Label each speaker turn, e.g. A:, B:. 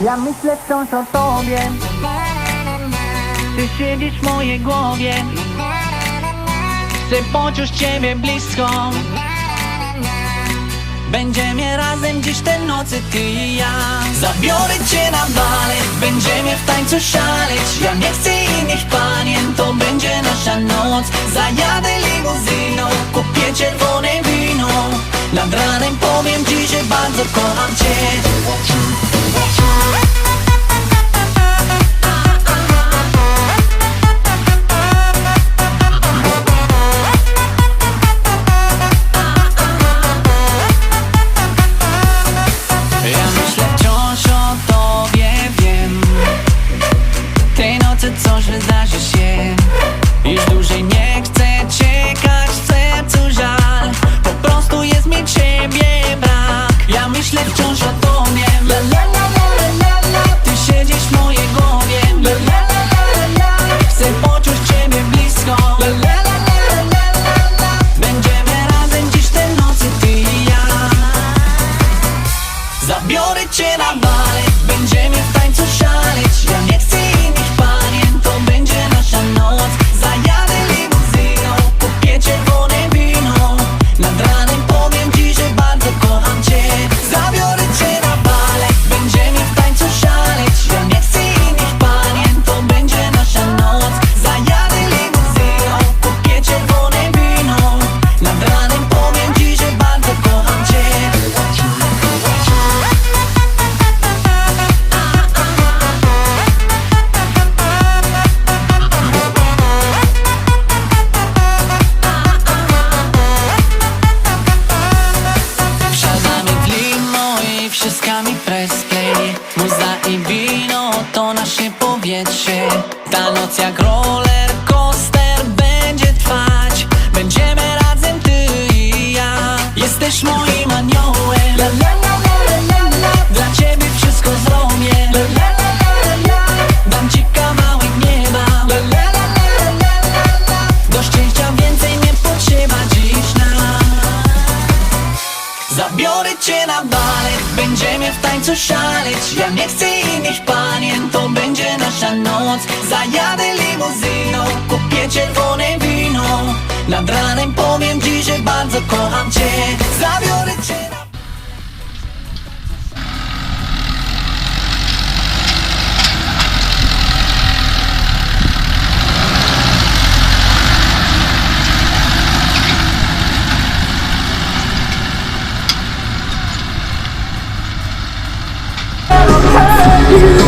A: Ja myślę wciąż o tobie. Ty siedzisz w mojej głowie. Chcę poczuć ciebie blisko. Będziemy razem dziś te nocy, ty i ja. Zabiorę cię na balet, będziemy w tańcu szaleć. Ja nie chcę innych panien, to będzie nasza noc. Zajadę limuzyną, kupię czerwone wino. Nad ranem powiem ci, że bardzo kocham cię myślę wciąż o tobie, Zabiorę cię na play Muza i wino to nasze powietrze Ta noc jak roller coaster będzie trwać Będziemy razem ty i ja Jesteś moim aniołem la, la, la, la, la, la, la. Dla ciebie wszystko zrobię la, la, la, la, la, la. Dam ci kawałek nieba la, la, la, la, la, la, la. Do szczęścia więcej nie potrzeba dziś nam Zabiorę cię na będziemy w tańcu szaleć. Ja nie chcę innych panien, to będzie nasza noc. Zajadę limuzyną, kupię czerwone wino. Nad ranem powiem ci, że bardzo kocham cię. Zabiorę cię. na you.